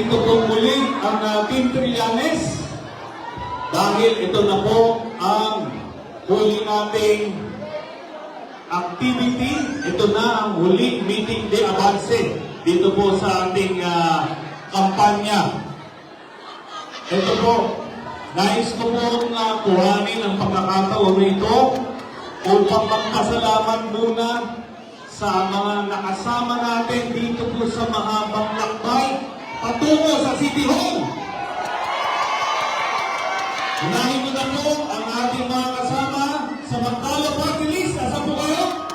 narito po muli ang uh, Team Trillanes dahil ito na po ang huli nating activity. Ito na ang huli meeting de avance dito po sa ating ah, kampanya. Ito po, nais ko po na kuhanin ang pagkakataon rito upang magpasalamat muna sa mga nakasama natin dito po sa mahabang lakbay patungo sa City Hall. Unahin po ang ating mga kasama sa Magdalo Party List. Asa po kayo?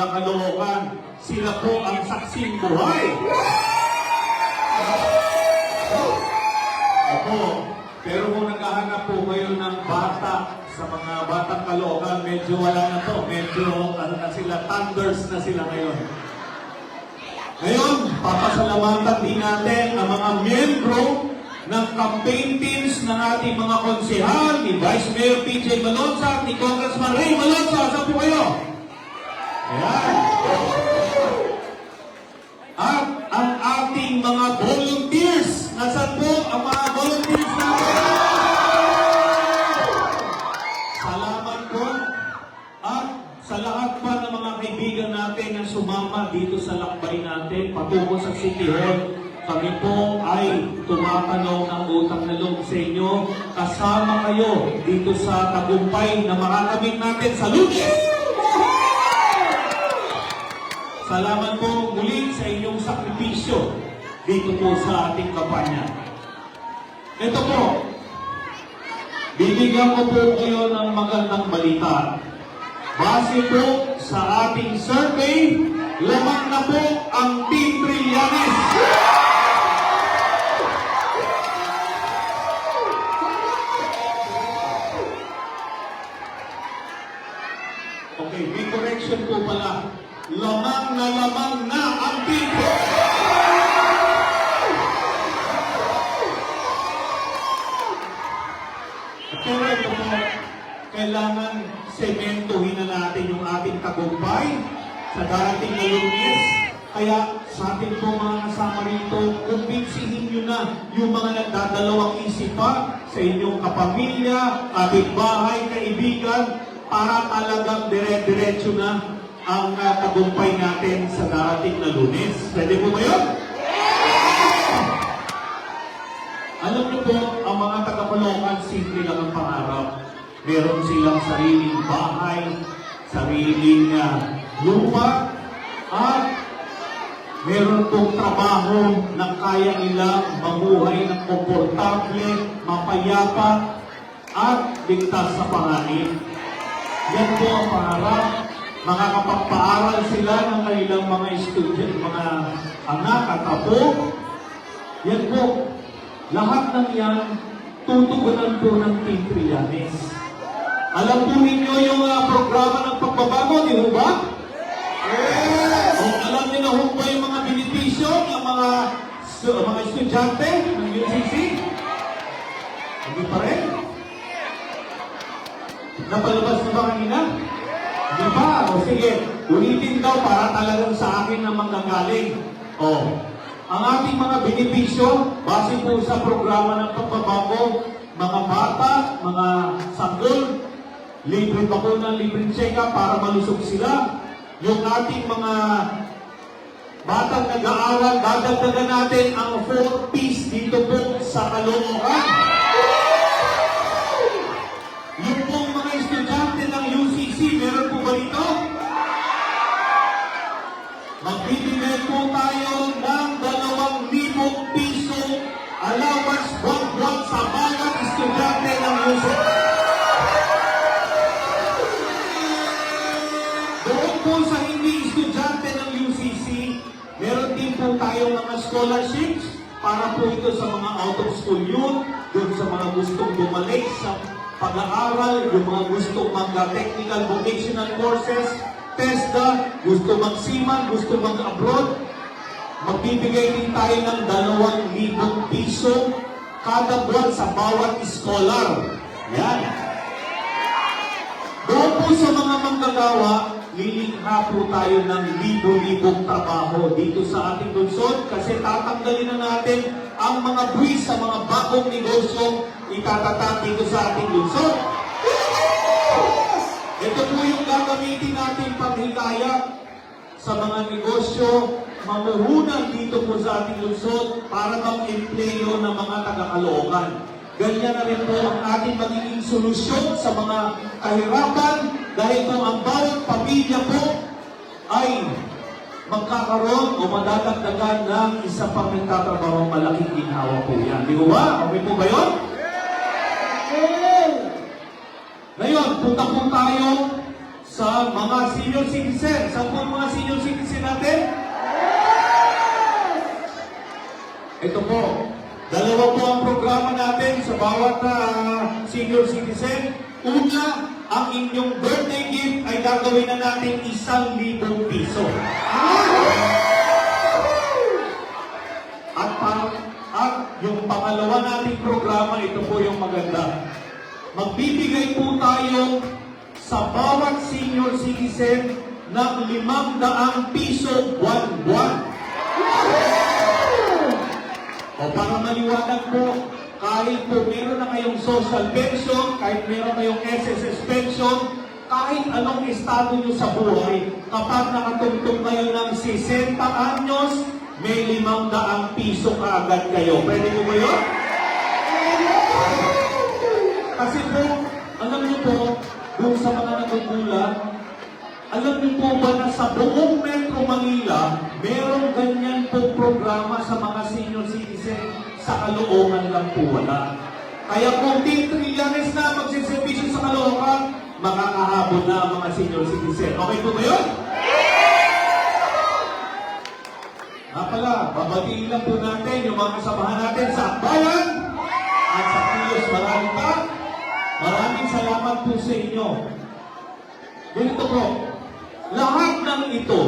taga-Caloocan. Sila po ang saksing buhay. Opo. Pero kung naghahanap po kayo ng bata sa mga batang Caloocan, medyo wala na to. Medyo ano na sila, thunders na sila ngayon. Ngayon, papasalamatan din natin ang mga miyembro ng campaign teams ng ating mga konsehal, ni Vice Mayor PJ Malonza, ni Congressman Ray Malonza. Saan po kayo? At ang ating mga volunteers. Nasaan po ang mga volunteers natin? Salamat po. At sa lahat pa ng mga kaibigan natin na sumama dito sa lakbay natin patungo sa City Hall, kami po ay tumatanaw ng utang na loob sa inyo. Kasama kayo dito sa tagumpay na makakamit natin sa lunes. Salamat po muli sa inyong sakripisyo dito po sa ating kampanya. Ito po, bibigyan ko po kayo ng magandang balita. Base po sa ating survey, lamang na po ang Team Trillanes. Okay, may correction po pala. Lamang na lamang na ang Team Pero ito po, kailangan sementohin na natin yung ating tagumpay sa darating na lunes. Kaya sa ating po mga kasama rito, kumbinsihin nyo na yung mga nagdadalawang isip pa sa inyong kapamilya, kapitbahay, kaibigan, para talagang dire-diretso na ang uh, tagumpay natin sa darating na lunes. Pwede po ba yun? Alam niyo po, ang mga taga-Palokan, simple lang ang pangarap. Meron silang sariling bahay, sariling uh, lupa, at meron pong trabaho na kaya nilang mabuhay ng komportable, mapayapa, at ligtas sa panganib. Yan po ang pangarap. Makakapagpaaral sila ng kanilang mga estudyant, mga anak at apo. Yan po, lahat ng yan, tutugunan po ng Team Trillanes. Alam po ninyo yung uh, programa ng pagbabago, di ho ba? Yes! O alam niyo na ho ba yung mga benepisyo ng mga, su- mga estudyante ng UCC? Hindi pa rin? Napalabas na ba kanina? Di ba? O sige, ulitin daw para talagang sa akin na manggagaling. O, ang ating mga benepisyo, base po sa programa ng pagbabago, mga bata, mga sanggol, libre bakuna, libre check-up para malusog sila. Yung ating mga batang nag-aaral, dadagdagan natin ang 4 piece dito po sa Caloocan. Po ito sa mga out of school youth, dun sa mga gustong bumalik sa pag-aaral, yung mga gustong mag-technical vocational courses, TESDA, gusto mag-seaman, gusto mag-abroad, magbibigay din tayo ng 2,000 piso kada buwan sa bawat scholar. Yan. Doon po sa mga manggagawa, lilikha po tayo ng libo-libong trabaho dito sa ating lungsod kasi tatanggalin na natin ang mga buwis sa mga bagong negosyo itatatak dito sa ating lungsod. Ito po yung gagamitin natin paghikayat sa mga negosyo, mamuhunan dito po sa ating lungsod para mag-empleyo ng mga taga-Caloocan. Ganyan na rin po ang ating magiging solusyon sa mga kahirapan dahil kung ang bawat pamilya po ay magkakaroon o madadagdagan ng isa pang nagtatrabaho malaking ginhawa po yan. Di ba ba? Okay po ba yun? Ngayon, punta po tayo sa mga senior citizen. Saan po mga senior citizen natin? Ito po. Dalawa po ang programa natin sa bawat ah, senior citizen. Una, ang inyong birthday gift ay gagawin na natin isang libong piso. At, pa, at yung pangalawa nating programa, ito po yung maganda. Magbibigay po tayo sa bawat senior citizen ng limang daang piso buwan-buwan. O para maliwanag po, kahit po meron na kayong social pension, kahit meron kayong SSS pension, kahit anong estado nyo sa buhay, kapag nakatungtong kayo ng 60 anyos, may limang daang piso kaagad kayo. Pwede mo ba yun? Kasi po, alam niyo po, kung sa mga nagugulat, alam niyo po ba na sa buong Metro Manila, merong ganyan po programa sa mga senior citizen sa Caloocan lang po wala. Kaya kung Team Trillanes na magsiservisyo sa Caloocan, makakahabol na mga senior citizen. Okay po ba yun? Nga pala, babatiin lang po natin yung mga kasamahan natin sa bayan at sa Kilos Maranta. Maraming salamat po sa inyo. Ganito po, lahat ng ito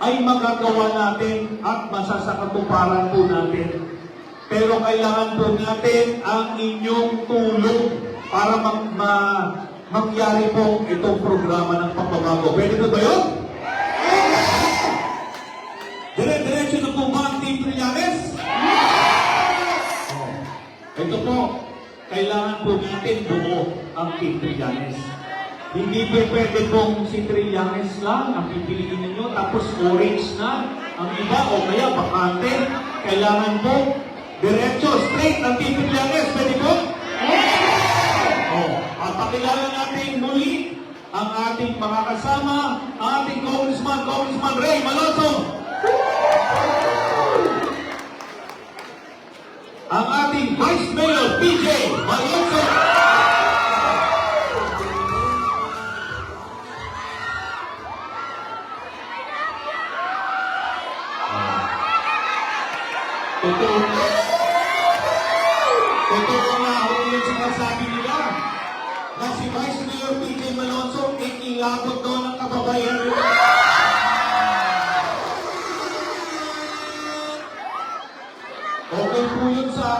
ay magagawa natin at masasakatuparan po natin. Pero kailangan po natin ang inyong tulong para mag, ma, mangyari po itong programa ng pagbabago. Pwede po ba yun? Dire-diretso na po ba ang Team Trillanes? Oh. Ito po, kailangan po natin buo ang Team Trillanes. Hindi po pwede pong si Trillanes lang ang pipiliin ninyo, tapos orange na ang iba, o kaya bakante. Kailangan po, diretso, straight ang Team Trillanes. Pwede po? Oh, at pakilala natin muli ang ating mga kasama, ang ating Congressman, Congressman Ray Malonzo. Ang ating Vice Mayor, PJ Malonzo.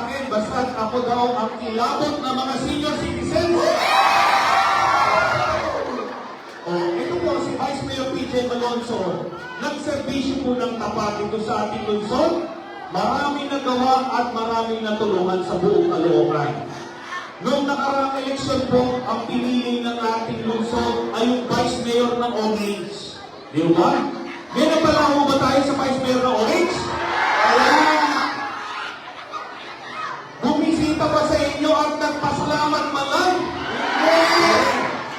Akin, basta ako daw ang ilabot ng mga senior citizens. Oh, ito po si Vice Mayor PJ Malonzo. Nagservisyo po ng tapat dito sa ating lungsod. Maraming nagawa at maraming natulungan sa buong Caloocan. Noong nakaraang eleksyon po, ang pinili ng ating lungsod ay yung Vice Mayor ng Orange. Di ba? May napalaho ba tayo sa Vice Mayor ng Orange? Ayan! Bumisita pa sa inyo at nagpasalamat man lang?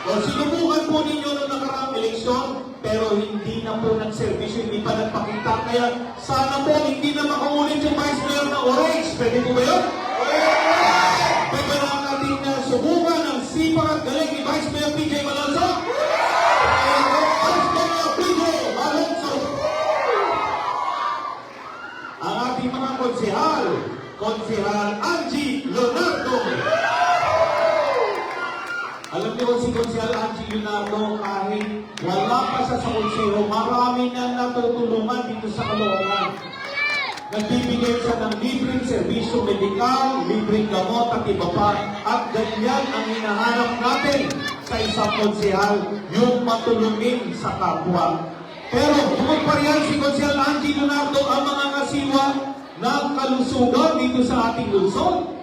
O sinubukan po ninyo noong nakaraang eleksyon, pero hindi na po nagservisyo, hindi pa nagpakita. Kaya sana po hindi na makaulit yung Vice Mayor na Orange. Pwede po ba yun? Pwede na natin na subukan ang sipag at galing ni Vice Mayor PJ Malonzo? Leonardo kahit wala pa siya sa konseho, marami na natutulungan dito sa Caloocan. Nagbibigay siya ng libreng serbisyo medikal, libreng gamot at iba pa. At ganyan ang hinahanap natin sa isang konsehal, yung matulungin sa kapwa. Pero bukod pa riyan si Konsehal Angie Leonardo ang mga kasiwa ng kalusugan dito sa ating lungsod.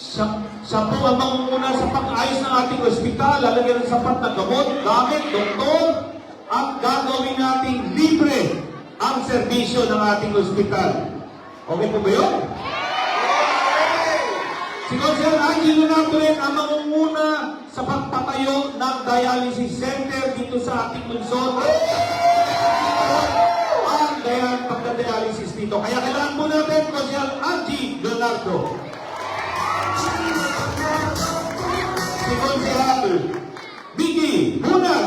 Siya, siya po ang mangunguna sa pag-ayos ng ating ospital, lalagyan ng sapat na gamot, gamit, doktor, at gagawin nating libre ang serbisyo ng ating ospital. Okay po ba yun? Si Consul Angie Leonardo rin ang mangunguna sa pagpatayo ng dialysis center dito sa ating lungsod. Ang pagka-dialysis dito. Kaya kailangan po natin, Consul Angie Leonardo. Miggy Bunag.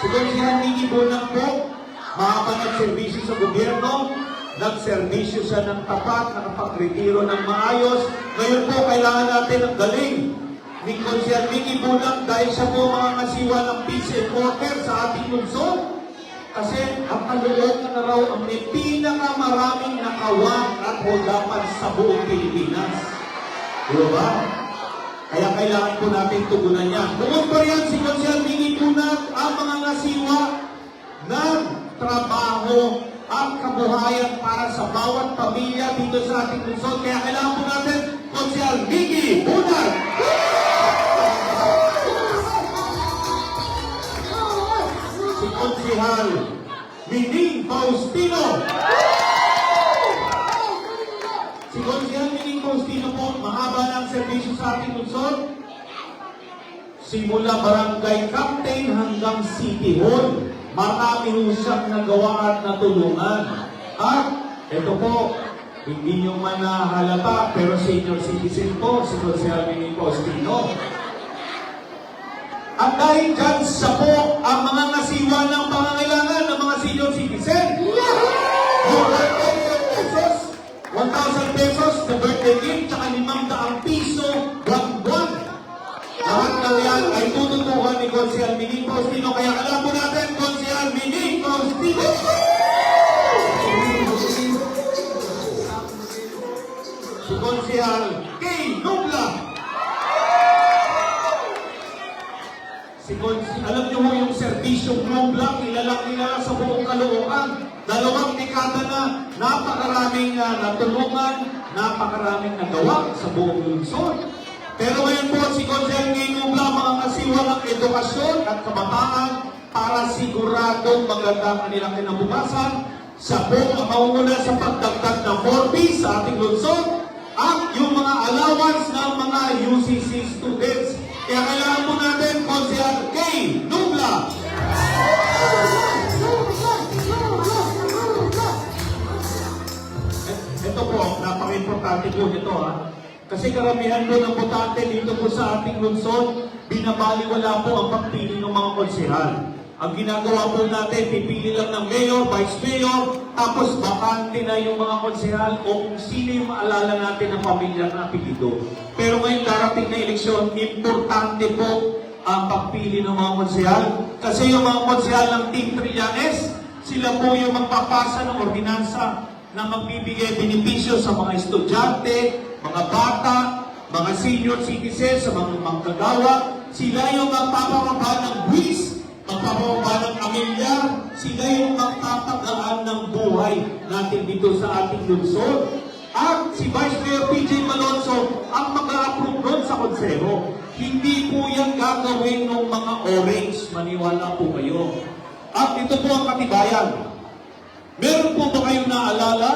Si Consul Miggy Bunag po, mahaba nagservisyo sa gobyerno, nagservisyo siya ng tapat, nakapagretiro ng maayos. Ngayon po, kailangan natin ang galing ni Consul Miggy Bunag dahil siya po mga kasiwa ng peace and water sa ating lungsod. Kasi ang kaluluwa na raw ang may pinakamaraming nakawang at hodapan sa buong Pilipinas. Di ba? Kaya kailangan po natin tugunan yan. Bukod pa riyan, si Consul Miggy Bunag ang mga nasiwa ng trabaho at kabuhayan para sa bawat pamilya dito sa ating lungsod. Kaya kailangan po natin, Consul Miggy Bunag! Si Konsihal Mining Faustino! Si Konsihal Mining Faustino po, mahaba ng serbisyo sa ating lungsod. Simula barangay captain hanggang city hall, marami ho siyang nagawa at natulungan. At ito po, hindi nyo man nahalata, pero senior citizen po, si Konsihal Mining Faustino. At dahil dyan, siya po ang para siguradong maganda ang kanilang kinabukasan. Siya po ang maunguna sa pagdagdag ng 4P sa ating lungsod at yung mga allowance ng mga UCC students. Kaya kailangan po natin, Consel K. Nubla, Ito po, napaka-importante po nito ha. Kasi karamihan po ng botante dito po sa ating lungsod, binabaliwala po ang pagpili ng mga konsehal. Ang ginagawa po natin, pipili lang ng mayor, vice mayor, tapos bakante na yung mga konsehal o kung sino yung maalala natin ng pamilya na apelido. Pero ngayong darating na eleksyon, importante po ang pagpili ng mga konsehal. Kasi yung mga konsehal ng Team Trillanes, sila po yung magpapasa ng ordinansa na magbibigay benepisyo sa mga estudyante, mga bata, mga senior citizens, sa mga manggagawa. Sila yung magpapababa ng buwis, magpapababa ng pamilya, sila yung magpapagaan ng buhay natin dito sa ating lungsod. At si Vice Mayor PJ Malonzo ang mag-approve doon sa konseho. Hindi po yan gagawin ng mga orange, maniwala po kayo. At ito po ang katibayan. Meron po ba kayong naalala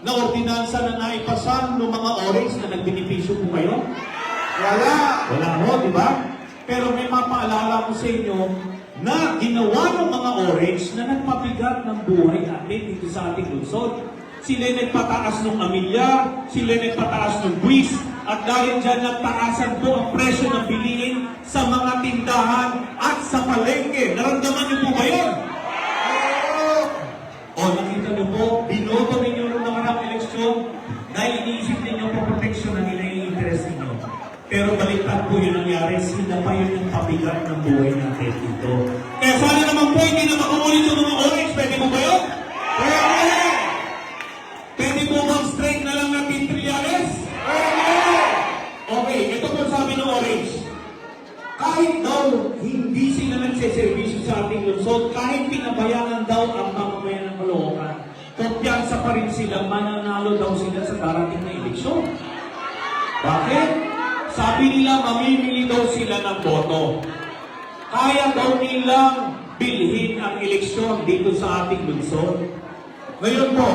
na ordinansa na naipasa ng mga orange na nagbenepisyo po kayo? Wala. Wala ho, di ba? Pero may mapaalala ko sa inyo na ginawa ng mga orange na nagpabigat ng buhay natin dito sa ating lungsod. Sila nagpataas ng amilya, sila nagpataas ng buwis, at dahil dyan nagtaasan po ang presyo ng bilihin sa mga tindahan at sa palengke. Naramdaman niyo po ba yun? O nakita niyo po, binoto ninyo nung nakarang eleksyon dahil iniisip ninyo po proteksyon ng nila yung interest ninyo. Pero baliktad po yung nangyari, sila pa yun yung pabigat ng buhay natin dito. Kaya sana naman po, hindi na makukulit yung mga orange. Pwede mo ba yun? Pwede! Pwede mo bang straight na lang natin triales? Pwede! Okay, ito po sabi ng orange. Kahit daw hindi sila nagseservisyo sa ating lungsod, kahit pinabayaran daw ang mamamayan ng Caloocan, kumpiyansa pa rin sila, mananalo daw sila sa darating na eleksyon. Sila ng boto. Kaya daw nilang bilhin ang eleksyon dito sa ating lungsod. Ngayon po,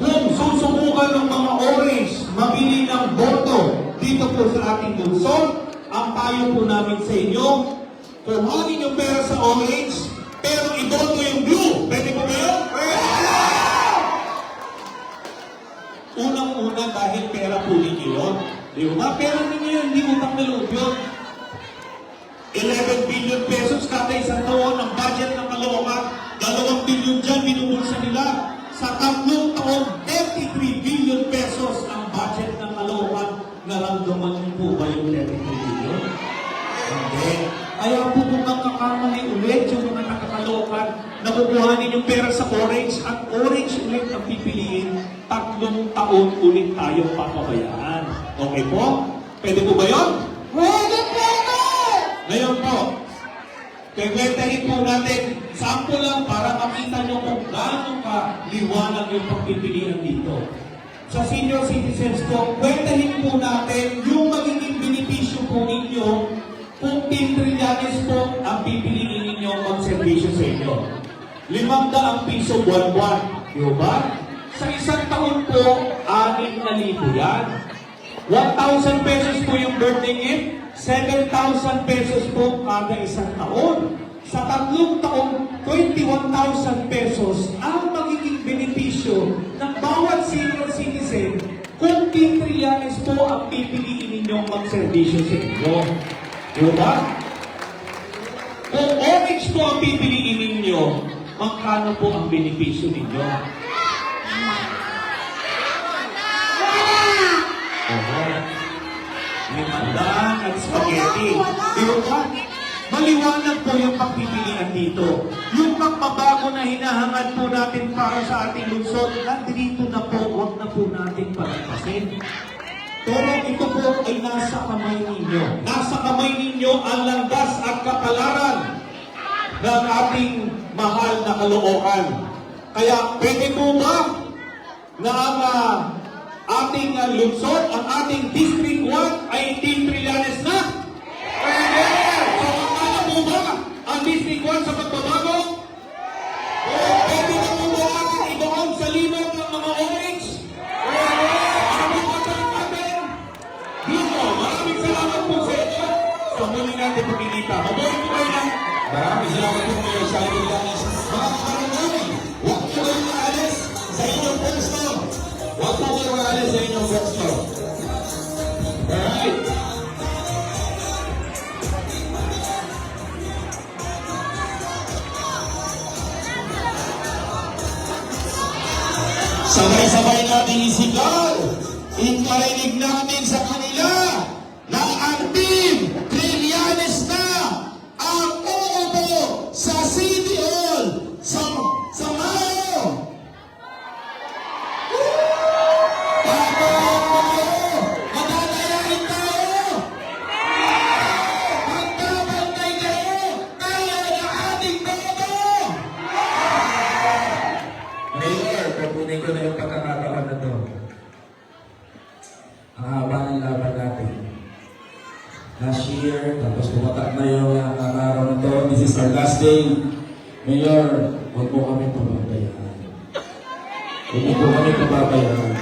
kung susubukan ng mga orange mabili ng boto dito po sa ating lungsod, ang payo po namin sa inyo, kuhanin yung pera sa orange, pero iboto yung blue. Pwede po ba yun? Unang-una dahil pera po ninyo yun. Di ba? Pera ninyo yun, hindi utang na loob yun. 11 billion pesos kada isang taon ang budget ng Caloocan. Dalawang billion dyan binubulsa nila. Sa tatlong taon, 33 billion pesos ang budget ng Caloocan. Naramdaman niyo po ba yung 33 billion? Hindi. Kaya po kung nakakamali ulit yung mga nakakalokan, nakukuhanin yung pera sa orange at orange ulit ang pipiliin, tatlong taon ulit tayong papabayaan. Okay po? Pwede po ba yun? Pwede, pwede! Ngayon po, kwentahin po natin, sample lang para makita nyo kung gaano ka liwanag yung pagpipilian dito. Sa senior citizens po, kwentahin po natin yung magiging benepisyo po ninyo kung 10 trilyanes po ang pipiliin ninyo mag-servisyo sa inyo. Limang daang piso buwan-buwan. Di ba? Sa isang taon po, anim na libo yan. 1,000 pesos po yung birthday gift, 7,000 pesos po kada isang taon. Sa tatlong taon, 21,000 pesos ang magiging benepisyo ng bawat senior citizen kung 10 trilyanes po ang pipiliin ninyong magservisyo sa inyo. Di ba? Kung orange po ang pipiliin ninyo, magkano po ang benepisyo ninyo? Limandaan at spaghetti. Ba? Maliwanag po yung pagpipilian dito. Yung pagbabago na hinahangad po natin para sa ating lungsod, nandito na po, huwag na po natin palampasin. Pero ito po ay nasa kamay ninyo. Nasa kamay ninyo ang landas at kapalaran ng ating mahal na kalookan. Kaya pwede po ba na ang ah, ating uh, lungsod, ang ating District 1 ay 10 trilyanes na? Pwede! So, akala po ba ang District 1 sa pagbabago? O pwede na po ba natin ibaon sa linog ng mga orange? Pwede! Ano po ba natin? Dito, maraming salamat po sa inyo sa muli natin pagkikita. Mabuhay po kayo lang. Maraming salamat po kayo sa lakas. Mga karangalan, huwag po kayong maalis sa inyong pwesto. Huwag po kayong maalis sa inyong pwesto. Alright. Sabay-sabay natin isigaw. Iparinig natin sa kanila na ang team tapos pumatak na yung uh, araw na to. This is our last day. Mayor, huwag mo kami pababayaan. Huwag po kami pababayaan.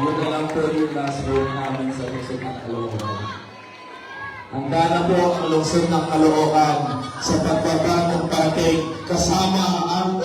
Ayun na lang po yung last word namin sa lungsod ng Caloocan. Handa na po ang lungsod ng Caloocan sa pagbabagong pating kasama ang